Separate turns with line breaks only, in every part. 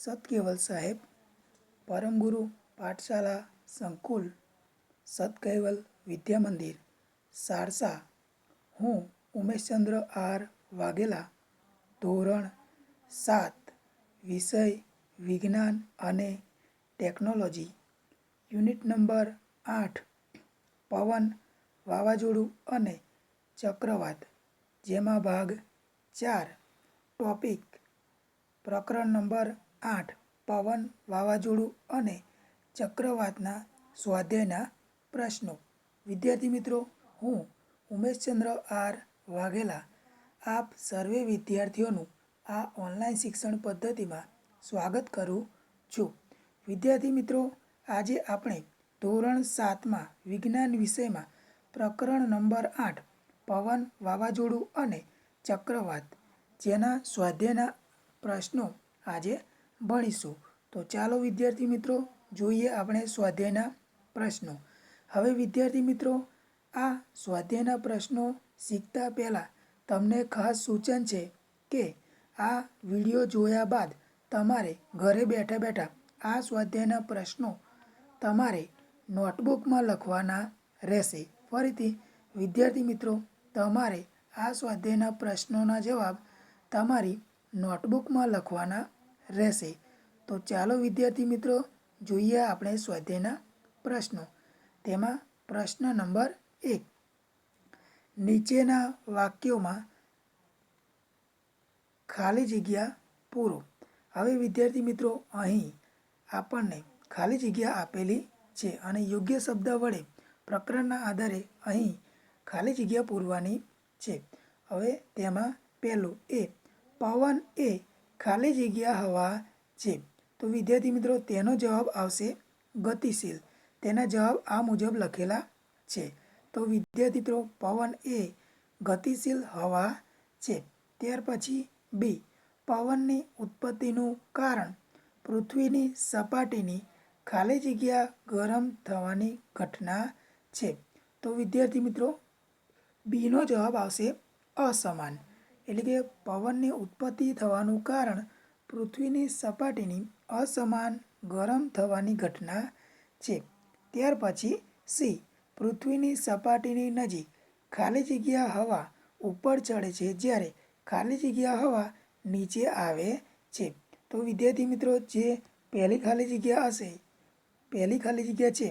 સતકેવલ સાહેબ, પરમગુરુ, પાઠશાલા, સંકુલ સતકેવલ વિદ્યા મંદિર સારસા, હું ઉમેશચંદ્ર આર વાઘેલા, ધોરણ સાત, વિષય, વિજ્ઞાન અને ટેકનોલોજી, યુનિટ નંબર આઠ, પવન, વાવાઝોડું અને ચક્રવાત, જેમાં ભાગ ચાર, ટોપિક, પ્રકરણ નંબર આઠ, પવન, વાવાઝોડું અને ચક્રવાતના સ્વાધ્યાયના પ્રશ્નો. વિદ્યાર્થી મિત્રો, હું ઉમેશચંદ્ર આર વાઘેલા આપ સર્વે વિદ્યાર્થીઓનું આ ઓનલાઈન શિક્ષણ પદ્ધતિમાં સ્વાગત કરું છું. વિદ્યાર્થી મિત્રો, આજે આપણે ધોરણ સાતમાં વિજ્ઞાન વિષયમાં પ્રકરણ નંબર આઠ, પવન, વાવાઝોડું અને ચક્રવાત જેના સ્વાધ્યાયના પ્રશ્નો આજે ભણીશું. તો ચાલો વિદ્યાર્થી મિત્રો, જોઈએ આપણે સ્વાધ્યાયના પ્રશ્નો. હવે વિદ્યાર્થી મિત્રો, આ સ્વાધ્યાયના પ્રશ્નો શીખતા પહેલાં તમને ખાસ સૂચન છે કે આ વીડિયો જોયા બાદ તમારે ઘરે બેઠા બેઠા આ સ્વાધ્યાયના પ્રશ્નો તમારે નોટબુકમાં લખવાના રહેશે. ફરીથી, વિદ્યાર્થી મિત્રો, તમારે આ સ્વાધ્યાયના પ્રશ્નોના જવાબ તમારી નોટબુકમાં લખવાના રહેશે. તો ચાલો વિદ્યાર્થી મિત્રો, જોઈએ આપણે સ્વાધ્યાયના પ્રશ્નો. તેમાં પ્રશ્ન નંબર એક. નીચેના વાક્યોમાં ખાલી જગ્યા પૂરો. હવે વિદ્યાર્થી મિત્રો, અહીં આપણને ખાલી જગ્યા આપેલી છે અને યોગ્ય શબ્દ વડે પ્રકરણના આધારે અહીં ખાલી જગ્યા પૂરવાની છે. હવે તેમાં પહેલું એ, પવન એ ખાલી જગ્યા હવા છે તો વિદ્યાર્થી મિત્રો, તેનો જવાબ આવશે ગતિશીલ. તેના જવાબ આ મુજબ લખેલા છે. તો વિદ્યાર્થી મિત્રો, પવન એ ગતિશીલ હવા છે ત્યાર પછી બી, પવનની ઉત્પત્તિનું કારણ. પૃથ્વીની સપાટીની ખાલી જગ્યા ગરમ થવાની ઘટના છે. તો વિદ્યાર્થી મિત્રો, બીનો જવાબ આવશે અસમાન. એટલે કે પવનની ઉત્પત્તિ થવાનું કારણ પૃથ્વીની સપાટીની અસમાન ગરમ થવાની ઘટના છે. ત્યાર પછી સી, પૃથ્વીની સપાટીની નજીક ખાલી જગ્યા હવા ઉપર ચડે છે જ્યારે ખાલી જગ્યા હવા નીચે આવે છે. તો વિદ્યાર્થી મિત્રો, જે પહેલી ખાલી જગ્યા હશે, પહેલી ખાલી જગ્યા છે,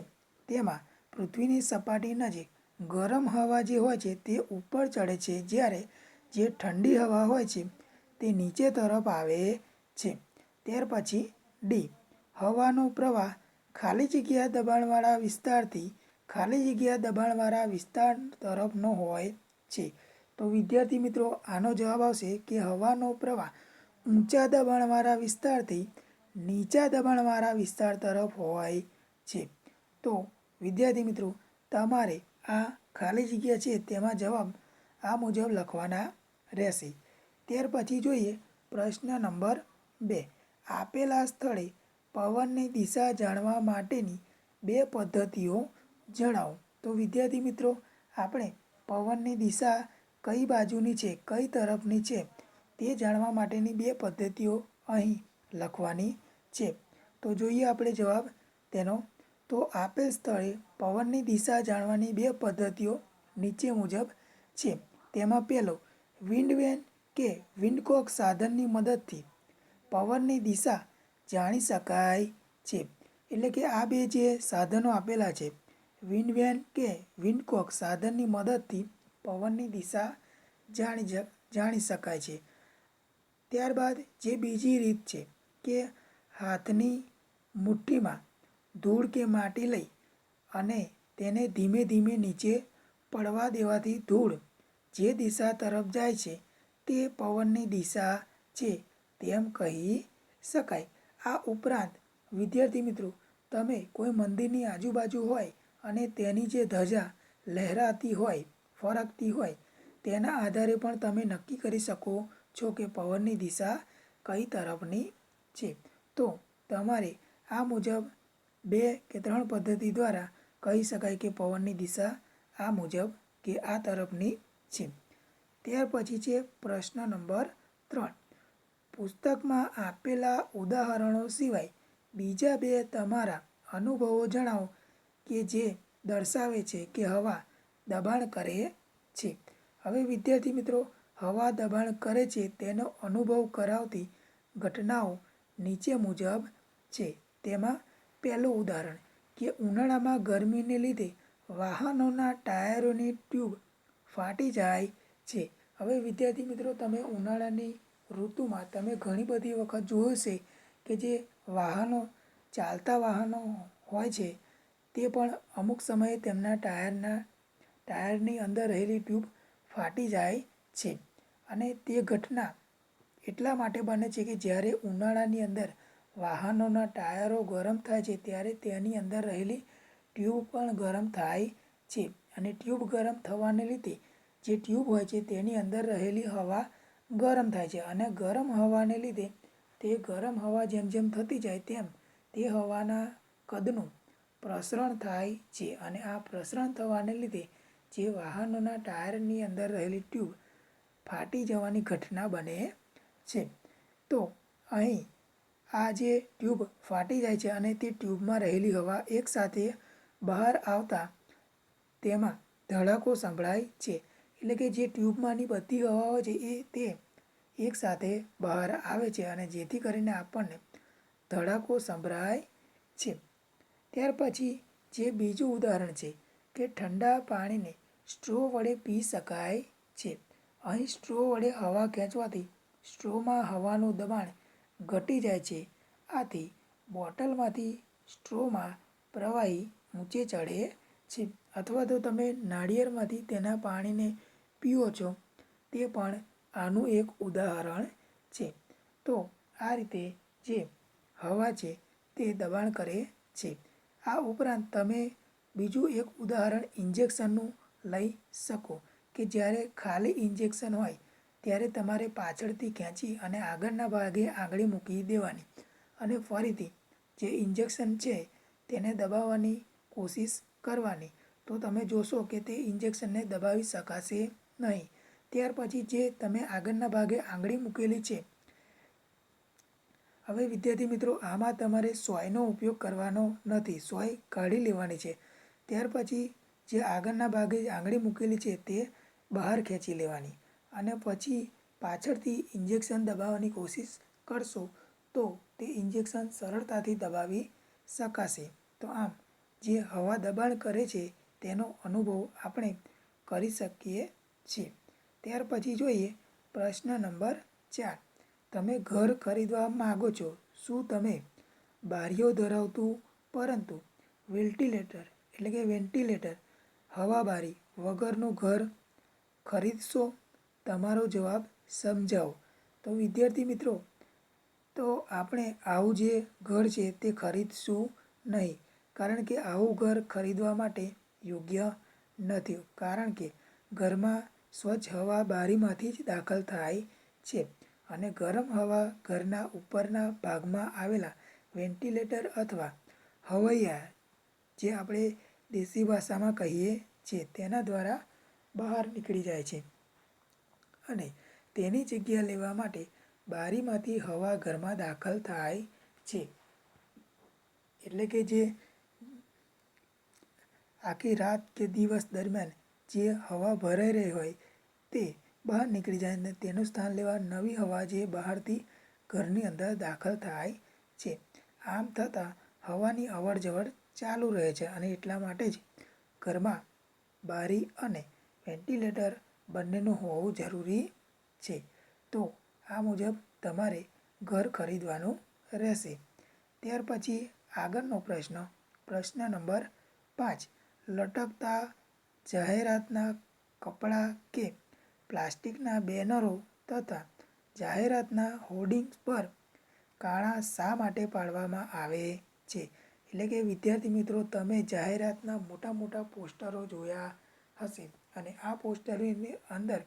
તેમાં પૃથ્વીની સપાટી નજીક ગરમ હવા જે હોય છે તે ઉપર ચડે છે જ્યારે જે ઠંડી હવા હોય છે, તે નીચે તરફ આવે છે. ત્યાર પછી ડી હવાનો પ્રવાહ ખાલી જગ્યા દબાણવાળા વિસ્તારથી ખાલી જગ્યા દબાણવાળા વિસ્તાર તરફનો હોય છે. તો વિદ્યાર્થી મિત્રો, આનો જવાબ આવશે કે હવાનો પ્રવાહ ઊંચા દબાણવાળા વિસ્તારથી નીચા દબાણવાળા વિસ્તાર તરફ હોય છે. તો વિદ્યાર્થી મિત્રો, તમારે આ ખાલી જગ્યા છે તેમાં જવાબ આ મુજબ લખવાના રહેશે. ત્યાર પછી જોઈએ પ્રશ્ન નંબર બે. આપેલા સ્થળે પવનની દિશા જાણવા માટેની બે પદ્ધતિઓ જણાવો. તો વિદ્યાર્થી મિત્રો, આપણે પવનની દિશા કઈ બાજુની છે, કઈ તરફની છે, તે જાણવા માટેની બે પદ્ધતિઓ અહીં લખવાની છે. તો જોઈએ આપણે જવાબ તેનો. તો આપેલ સ્થળે પવનની દિશા જાણવાની બે પદ્ધતિઓ નીચે મુજબ છે. તેમાં પહેલો વિન્ડવેન કે વિન્ડકોક સાધનની મદદથી પવનની દિશા જાણી શકાય છે. એટલે કે આ બે જે સાધનો આપેલા છે, વિન્ડવેન કે વિન્ડકોક સાધનની મદદથી પવનની દિશા જાણી જાણી શકાય છે. ત્યારબાદ જે બીજી રીત છે કે હાથની મુઠ્ઠીમાં ધૂળ કે માટી લઈ અને તેને ધીમે ધીમે નીચે પડવા દેવાથી ધૂળ જે દિશા તરફ જાય છે, તે પવનની દિશા છે તેમ કહી શકાય. આ ઉપરાંત, વિદ્યાર્થી મિત્રો, તમે કોઈ મંદિરની આજુબાજુ હોય અને તેની જે ધજા લહેરાતી હોય, ફરકતી હોય, તેના આધારે પણ તમે નક્કી કરી શકો છો કે પવનની દિશા કઈ તરફની છે. તો તમારે આ મુજબ બે કે ત્રણ પદ્ધતિ દ્વારા કહી શકાય કે પવનની દિશા આ મુજબ કે આ તરફની છે. ત્યાર પછી છે પ્રશ્ન નંબર ત્રણ. પુસ્તકમાં આપેલા ઉદાહરણો સિવાય બીજા બે તમારા અનુભવો જણાવો કે જે દર્શાવે છે કે હવા દબાણ કરે છે. હવે વિદ્યાર્થી મિત્રો, હવા દબાણ કરે છે તેનો અનુભવ કરાવતી ઘટનાઓ નીચે મુજબ છે. તેમાં પહેલું ઉદાહરણ કે ઉનાળામાં ગરમીને લીધે વાહનોના ટાયરોની ટ્યુબ ફાટી જાય છે. હવે વિદ્યાર્થી મિત્રો, તમે ઉનાળાની ઋતુમાં તમે ઘણી બધી વખત જોયું છે કે જે વાહનો, ચાલતા વાહનો હોય છે, તે પણ અમુક સમયે તેમના ટાયરના, ટાયરની અંદર રહેલી ટ્યુબ ફાટી જાય છે. અને તે ઘટના એટલા માટે બને છે કે જ્યારે ઉનાળાની અંદર વાહનોના ટાયરો ગરમ થાય છે, ત્યારે તેની અંદર રહેલી ટ્યુબ પણ ગરમ થાય છે. અને ટ્યુબ ગરમ થવાને લીધે જે ટ્યુબ હોય છે તેની અંદર રહેલી હવા ગરમ થાય છે અને ગરમ હવાને લીધે તે ગરમ હવા જેમ જેમ થતી જાય તેમ તે હવાના કદનું પ્રસરણ થાય છે અને આ પ્રસરણ થવાને લીધે જે વાહનોના ટાયરની અંદર રહેલી ટ્યુબ ફાટી જવાની ઘટના બને છે. તો અહીં આ જે ટ્યુબ ફાટી જાય છે અને તે ટ્યુબમાં રહેલી હવા એકસાથે બહાર આવતા તેમાં ધડાકો સંભળાય છે. એટલે કે જે ટ્યુબમાંની બધી હવાઓ છે એ તે એકસાથે બહાર આવે છે અને જેથી કરીને આપણને ધડાકો સંભળાય છે. ત્યાર પછી જે બીજું ઉદાહરણ છે કે ઠંડા પાણીને સ્ટ્રો વડે પી શકાય છે. અહીં સ્ટ્રો વડે હવા ખેંચવાથી સ્ટ્રોમાં હવાનું દબાણ ઘટી જાય છે. આથી બોટલમાંથી સ્ટ્રોમાં પ્રવાહી ઊંચે ચડે છે. અથવા તો તમે નાળિયેરમાંથી તેના પાણીને પીઓ છો. તે પણ આનું એક ઉદાહરણ છે. તો આ રીતે જે હવા છે તે દબાણ કરે છે. આ ઉપરાંત તમે બીજું એક ઉદાહરણ ઇન્જેક્શનનું લઈ શકો કે જ્યારે ખાલી ઇન્જેક્શન હોય ત્યારે તમારે પાછળથી ખેંચી અને આગળના ભાગે આંગળી મૂકી દેવાની. અને ફરીથી જે ઇન્જેક્શન છે તેને દબાવવાની કોશિશ કરવાની. તો તમે જોશો કે તે ઇન્જેક્શનને દબાવી શકાશે નહીં. ત્યાર પછી જે તમે આગળના ભાગે આંગળી મૂકેલી છે. હવે વિદ્યાર્થી મિત્રો, આમાં તમારે સોયનો ઉપયોગ કરવાનો નથી. સોય કાઢી લેવાની છે. ત્યાર પછી જે આગળના ભાગે આંગળી મૂકેલી છે તે બહાર ખેંચી લેવાની. અને પછી પાછળથી ઇન્જેક્શન દબાવવાની કોશિશ કરશો તો તે ઇન્જેક્શન સરળતાથી દબાવી શકાશે. તો આમ જે હવા દબાણ કરે છે, તેનો અનુભવ આપણે કરી શકીએ છીએ. ત્યાર પછી જોઈએ પ્રશ્ન નંબર ચાર. તમે ઘર ખરીદવા માગો છો, શું તમે બારીઓ ધરાવતું, પરંતુ વેન્ટિલેટર, એટલે કે વેન્ટિલેટર, હવાબારી વગરનું ઘર ખરીદશો? તમારો જવાબ સમજાવો. તો વિદ્યાર્થી મિત્રો, તો આપણે આવું જે ઘર છે તે ખરીદશું નહીં. કારણ કે આવું ઘર ખરીદવા માટે યોગ્ય નથી. કારણ કે ઘરમાં સ્વચ્છ હવા બારીમાંથી જ દાખલ થાય છે અને ગરમ હવા ઘરના ઉપરના ભાગમાં આવેલા વેન્ટિલેટર અથવા હવૈયા, જે આપણે દેશી ભાષામાં કહીએ છીએ, તેના દ્વારા બહાર નીકળી જાય છે. અને તેની જગ્યા લેવા માટે બારીમાંથી હવા ઘરમાં દાખલ થાય છે. એટલે કે જે આખી રાત કે દિવસ દરમિયાન જે હવા ભરાઈ રહી હોય તે બહાર નીકળી જાય અને તેનું સ્થાન લેવા નવી હવા જે બહારથી ઘરની અંદર દાખલ થાય છે. આમ થતાં હવાની અવર જવર ચાલુ રહે છે અને એટલા માટે જ ઘરમાં બારી અને વેન્ટિલેટર બંનેનું હોવું જરૂરી છે. તો આ મુજબ તમારે ઘર ખરીદવાનું રહેશે. ત્યાર પછી આગળનો પ્રશ્ન પ્રશ્ન નંબર પાંચ. લટકતા જાહેરાતના કપડાં કે પ્લાસ્ટિકના બેનરો તથા જાહેરાતના હોર્ડિંગ્સ પર કાણા શા માટે પાડવામાં આવે છે? એટલે કે વિદ્યાર્થી મિત્રો, તમે જાહેરાતના મોટા મોટા પોસ્ટરો જોયા હશે અને આ પોસ્ટરોની અંદર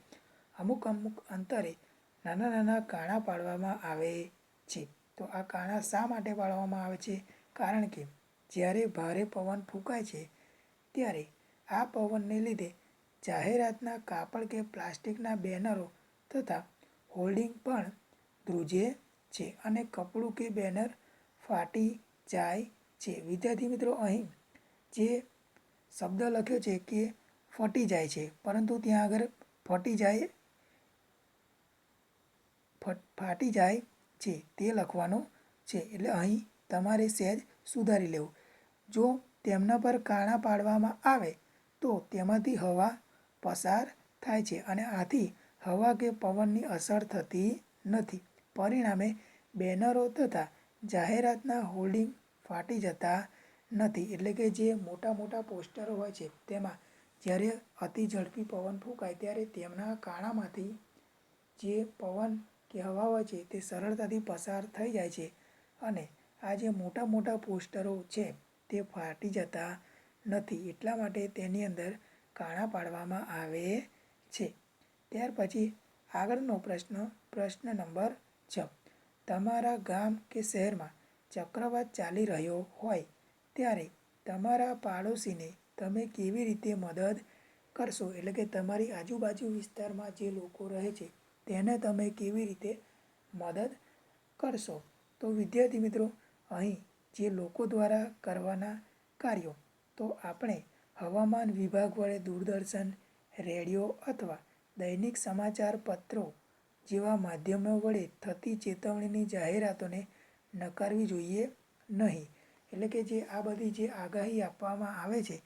અમુક અમુક અંતરે નાના નાના કાણા પાડવામાં આવે છે. તો આ કાણા શા માટે પાડવામાં આવે છે? કારણ કે જ્યારે ભારે પવન ફૂંકાય છે ત્યારે આ પવનને લીધે જાહેરાતના કાપડ કે પ્લાસ્ટિકના બેનરો તથા હોલ્ડિંગ પણ ધ્રુજે છે અને કપડું કે બેનર ફાટી જાય છે. વિદ્યાર્થી મિત્રો, અહીં જે શબ્દ લખ્યો છે કે ફટી જાય છે, પરંતુ ત્યાં આગળ ફટી જાય, ફાટી જાય છે તે લખવાનો છે. એટલે અહીં તમારે સહેજ સુધારી લેવું. જો તેમના પર કાણા પાડવામાં આવે તો તેમાંથી હવા પસાર થાય છે અને આથી હવા કે પવનની અસર થતી નથી. પરિણામે બેનરો તથા જાહેરાતના હોર્ડિંગ ફાટી જતા નથી. એટલે કે જે મોટા મોટા પોસ્ટરો હોય છે તેમાં જ્યારે અતિ ઝડપી પવન ફૂંકાય ત્યારે તેમના કાણામાંથી જે પવન કે હવા હોય છે તે સરળતાથી પસાર થઈ જાય છે. અને આ જે મોટા મોટા પોસ્ટરો છે તે ફાટી જતા નથી. એટલા માટે તેની અંદર કાણા પાડવામાં આવે છે. ત્યાર પછી આગળનો પ્રશ્ન પ્રશ્ન નંબર છ તમારા ગામ કે શહેરમાં ચક્રવાત ચાલી રહ્યો હોય ત્યારે તમારા પાડોશીને તમે કેવી રીતે મદદ કરશો? એટલે કે તમારી આજુબાજુ વિસ્તારમાં જે લોકો રહે છે, તેને તમે કેવી રીતે મદદ કરશો? તો વિદ્યાર્થી મિત્રો, અહીં જે લોકો દ્વારા કરવાના કાર્યો. તો આપણે હવામાન વિભાગ વડે દૂરદર્શન, રેડિયો અથવા દૈનિક સમાચાર પત્રો જેવા માધ્યમો વડે થતી ચેતવણીની જાહેરાતોને નકારવી જોઈએ નહીં. એટલે કે જે આ બધી જે આગાહી આપવામાં આવે છે,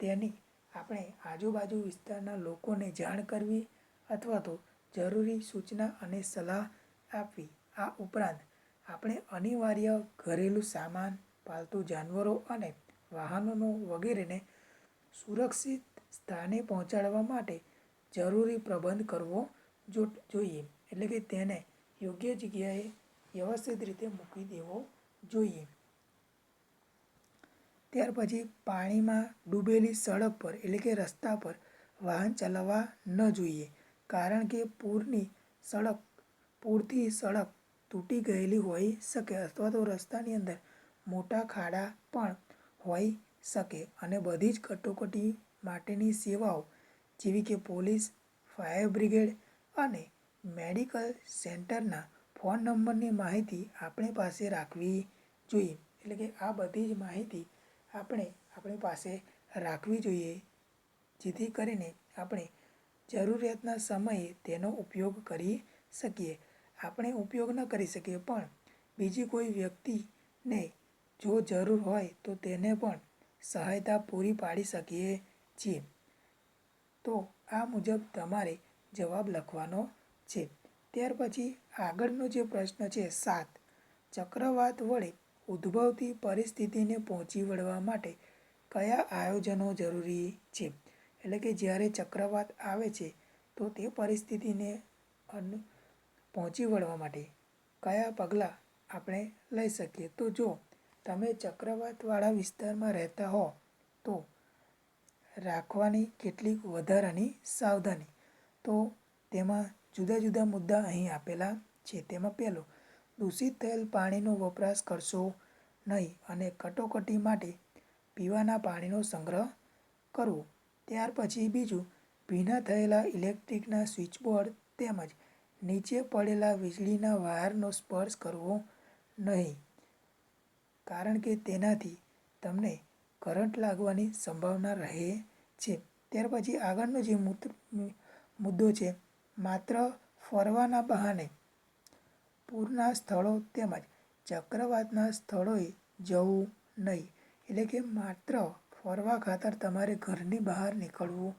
તેની આપણે આજુબાજુ વિસ્તારના લોકોને જાણ કરવી અથવા તો જરૂરી સૂચના અને સલાહ આપવી. આ ઉપરાંત આપણે અનિવાર્ય ઘરેલું સામાન, પાલતુ જાનવરો અને વાહનોનો વગેરેને સુરક્ષિત સ્થાને પહોંચાડવા માટે જરૂરી પ્રબંધ કરવો જોઈએ. એટલે કે તેને યોગ્ય જગ્યાએ વ્યવસ્થિત રીતે મૂકી દેવો જોઈએ. ત્યાર પછી પાણીમાં ડૂબેલી સડક પર એટલે કે રસ્તા પર વાહન ચલાવવા ન જોઈએ. કારણ કે પૂરની સડક પૂરથી સડક તૂટી ગયેલી હોઈ શકે અથવા તો રસ્તાની અંદર મોટા ખાડા પણ હોઈ શકે અને બધી જ કટોકટી માટેની સેવાઓ જેવી કે પોલીસ, ફાયર બ્રિગેડ અને મેડિકલ સેન્ટરના ફોન નંબરની માહિતી આપણી પાસે રાખવી જોઈએ. એટલે કે આ બધી જ માહિતી આપણે આપણી પાસે રાખવી જોઈએ, જેથી કરીને આપણે જરૂરિયાતના સમયે તેનો ઉપયોગ કરી શકીએ. આપણે ઉપયોગ ન કરી શકીએ, પણ બીજી કોઈ વ્યક્તિને જો જરૂર હોય તો તેને પણ સહાયતા પૂરી પાડી શકીએ છીએ. તો આ મુજબ તમારે જવાબ લખવાનો છે. ત્યાર પછી આગળનો જે પ્રશ્ન છે, સાત. ચક્રવાત વડે ઉદ્ભવતી પરિસ્થિતિને પહોંચી વળવા માટે કયા આયોજનો જરૂરી છે? એટલે કે જ્યારે ચક્રવાત આવે છે, તો તે પરિસ્થિતિને પહોંચી વળવા માટે કયા પગલાં આપણે લઈ શકીએ? તો જો તમે ચક્રવાતવાળા વિસ્તારમાં રહેતા હો, તો રાખવાની કેટલીક વધારાની સાવધાની. તો તેમાં જુદા જુદા મુદ્દા અહીં આપેલા છે. તેમાં પહેલો, દૂષિત થયેલ પાણીનો વપરાશ કરશો નહીં અને કટોકટી માટે પીવાના પાણીનો સંગ્રહ કરવો. ત્યાર પછી બીજું, ભીના થયેલા ઇલેક્ટ્રિકના સ્વિચબોર્ડ તેમજ નીચે પડેલા વીજળીના વાયરનો સ્પર્શ કરવો નહીં, કારણ કે તેનાથી તમને કરંટ લાગવાની સંભાવના રહે છે. ત્યાર પછી આગળનો જે મુદ્દો છે, માત્ર ફરવાના બહાને પૂરના સ્થળો તેમજ ચક્રવાતના સ્થળોએ જવું નહીં, એટલે કે માત્ર ફરવા ખાતર તમારે ઘરની બહાર નીકળવું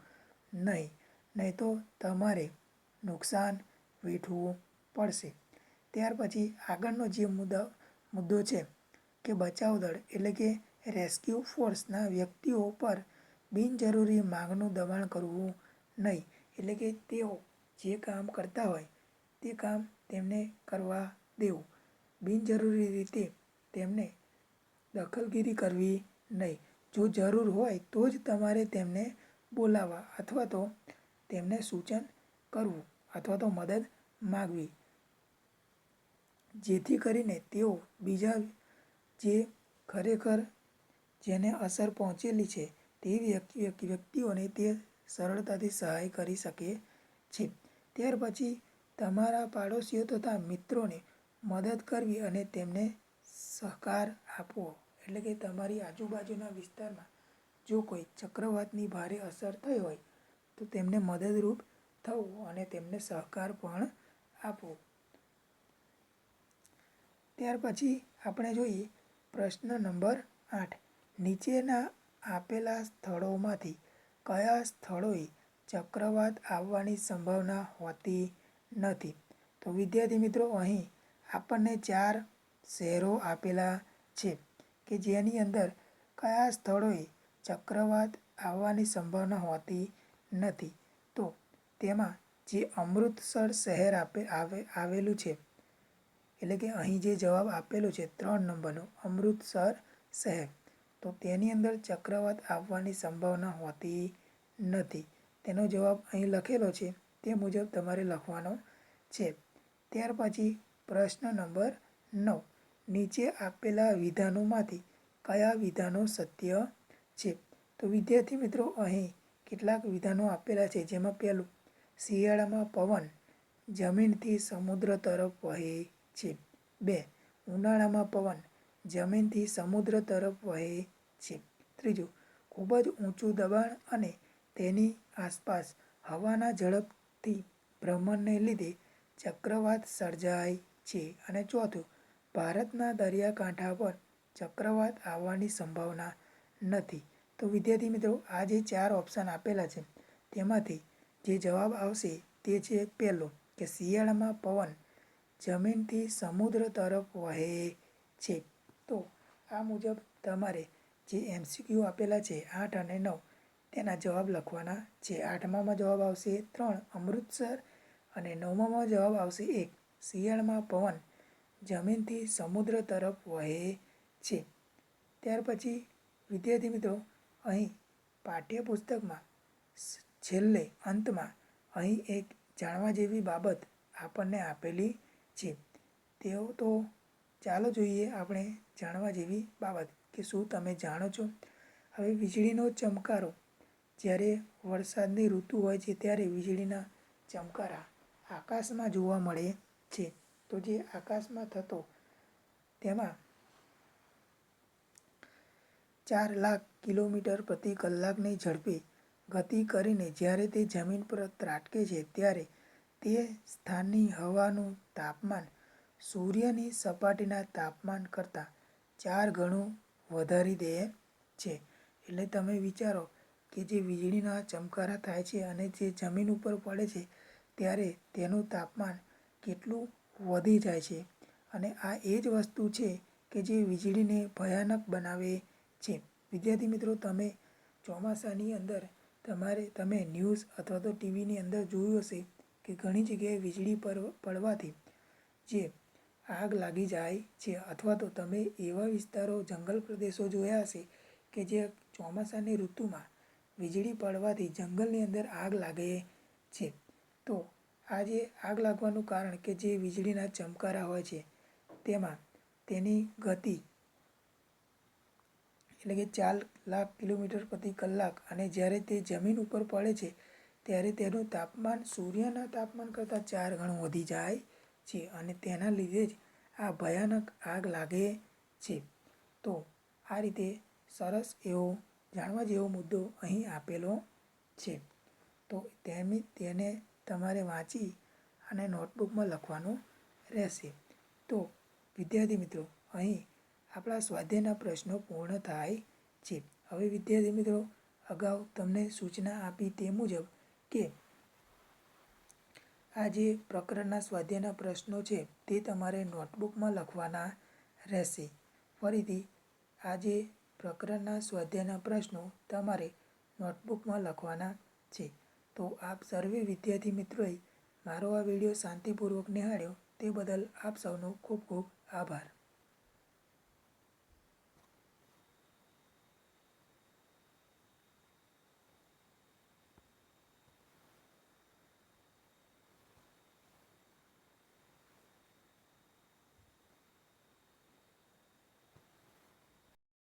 નહીં નહીં તો તમારે નુકસાન વેઠવું પડશે. ત્યાર પછી આગળનો જે મુદ્દા, મુદ્દો છે કે બચાવ દળ એટલે કે રેસ્ક્યુ ફોર્સના વ્યક્તિઓ પર બિનજરૂરી માંગનું દબાણ કરવું નહીં. એટલે કે તેઓ જે કામ કરતા હોય તે કામ તેમને કરવા દેવું. બિનજરૂરી રીતે તેમને દખલગીરી કરવી નહીં. જો જરૂર હોય તો જ તમારે તેમને બોલાવવા અથવા તો તેમને સૂચન કરવું અથવા તો મદદ માગવી. જેથી કરીને તેઓ બીજા જે ખરેખર જેને અસર પહોંચેલી છે તે વ્યક્તિઓને તે સરળતાથી સહાય કરી શકે છે. ત્યાર પછી તમારા પાડોશીઓ તથા મિત્રોને મદદ કરવી અને તેમને સહકાર આપવો. એટલે કે તમારી આજુબાજુના વિસ્તારમાં જો કોઈ ચક્રવાતની ભારે અસર થઈ હોય તો તેમને મદદરૂપ થવું અને તેમને સહકાર પણ આપવો ત્યાર પછી આપણે જોઈએ પ્રશ્ન નંબર આઠ. નીચેના આપેલા સ્થળોમાંથી કયા સ્થળોએ ચક્રવાત આવવાની સંભાવના હોતી નથી? તો વિદ્યાર્થી મિત્રો, અહીં આપણને ચાર શહેરો આપેલા છે કે જેની અંદર કયા સ્થળોએ ચક્રવાત આવવાની સંભાવના હોતી નથી. તો તેમાં જે અમૃતસર શહેર આપે, આવે, આવેલું છે. એટલે કે અહીં જે જવાબ આપેલો છે, ત્રણ નંબરનો, અમૃતસર શહેર. તો તેની અંદર ચક્રવાત આવવાની સંભાવના હોતી નથી. તેનો જવાબ અહીં લખેલો છે, તે મુજબ તમારે લખવાનો છે. ત્યાર પછી પ્રશ્ન નંબર નવ. નીચે આપેલા વિધાનોમાંથી કયા વિધાનો સત્ય છે? તો વિદ્યાર્થી મિત્રો, અહીં કેટલાક વિધાનો આપેલા છે. જેમાં પહેલું શિયાળામાં પવન જમીનથી સમુદ્ર તરફ વહે છે. બે, ઉનાળામાં પવન જમીનથી સમુદ્ર તરફ વહે છે. ત્રીજું, ખૂબ જ ઊંચું દબાણ અને તેની આસપાસ હવાના ઝડપથી ભ્રમણને લીધે ચક્રવાત સર્જાય છે. અને ચોથું, ભારતના દરિયાકાંઠા પર ચક્રવાત આવવાની સંભાવના નથી. તો વિદ્યાર્થી મિત્રો આ જે ચાર ઓપ્શન આપેલા છે. તેમાંથી જે જવાબ આવશે તે છે પહેલો, કે શિયાળામાં પવન જમીનથી સમુદ્ર તરફ વહે છે. તો આ મુજબ તમારે જે એમસીક્યુ આપેલા છે આઠ અને નવ, તેના જવાબ લખવાના છે. આઠમામાં જવાબ આવશે ત્રણ, અમૃતસર, અને નવમામાં જવાબ આવશે એક, શિયાળામાં પવન જમીનથી સમુદ્ર તરફ વહે છે. ત્યાર પછી વિદ્યાર્થી મિત્રો, અહીં પાઠ્યપુસ્તકમાં છેલ્લે અંતમાં અહીં એક જાણવા જેવી બાબત આપણને આપેલી છે. તેઓ તો ચાલો જોઈએ આપણે જાણવા જેવી બાબત કે શું તમે જાણો છો? હવે વીજળીનો ચમકારો. જ્યારે વરસાદની ઋતુ હોય છે ત્યારે વીજળીના ચમકારા આકાશમાં જોવા મળે છે. તો જે આકાશમાં થતો તેમાં ચાર લાખ કિલોમીટર પ્રતિ કલાકની ઝડપે ગતિ કરીને જ્યારે તે જમીન પર ત્રાટકે છે, ત્યારે તે સ્થાનની હવાનું તાપમાન સૂર્યની સપાટીના તાપમાન કરતાં ચાર ગણું વધારી દે છે. એટલે તમે વિચારો કે જે વીજળીના ચમકારા થાય છે અને જે જમીન ઉપર પડે છે, ત્યારે તેનું તાપમાન કેટલું વધી જાય છે. અને આ એ જ વસ્તુ છે કે જે વીજળીને ભયાનક બનાવે છે. વિદ્યાર્થી મિત્રો, તમે ચોમાસાની અંદર તમારે, તમે ન્યૂઝ અથવા તો ટીવીની અંદર જોયું હશે કે ઘણી જગ્યાએ વીજળી પર, પડવાથી જે આગ લાગી જાય છે અથવા તો તમે એવા વિસ્તારો, જંગલ પ્રદેશો જોયા હશે કે જે ચોમાસાની ઋતુમાં વીજળી પડવાથી જંગલની અંદર આગ લાગે છે. તો આ જે આગ લાગવાનું કારણ કે જે વીજળીના ચમકારા હોય છે, તેમાં તેની ગતિ એટલે કે ચાર લાખ કિલોમીટર પ્રતિ કલાક અને જ્યારે તે જમીન ઉપર પડે છે, ત્યારે તેનું તાપમાન સૂર્યના તાપમાન કરતાં ચાર ગણું વધી જાય છે અને તેના લીધે જ આ ભયાનક આગ લાગે છે. તો આ રીતે સરસ એવો, જાણવા જેવો મુદ્દો અહીં આપેલો છે. તો તેની તેને તમારે વાંચી અને નોટબુકમાં લખવાનું રહેશે. તો વિદ્યાર્થી મિત્રો, અહીં આપણા સ્વાધ્યાયના પ્રશ્નો પૂર્ણ થાય છે. હવે વિદ્યાર્થી મિત્રો, અગાઉ તમને સૂચના આપી તે મુજબ કે આ જે પ્રકરણના સ્વાધ્યાયના પ્રશ્નો છે તે તમારે નોટબુકમાં લખવાના રહેશે. ફરીથી, આ જે પ્રકરણના સ્વાધ્યાયના પ્રશ્નો તમારે નોટબુકમાં લખવાના છે. તો આપ સર્વે વિદ્યાર્થી મિત્રોએ મારો આ વીડિયો શાંતિપૂર્વક નિહાળ્યો. તે બદલ આપ સૌનો ખૂબ ખૂબ આભાર.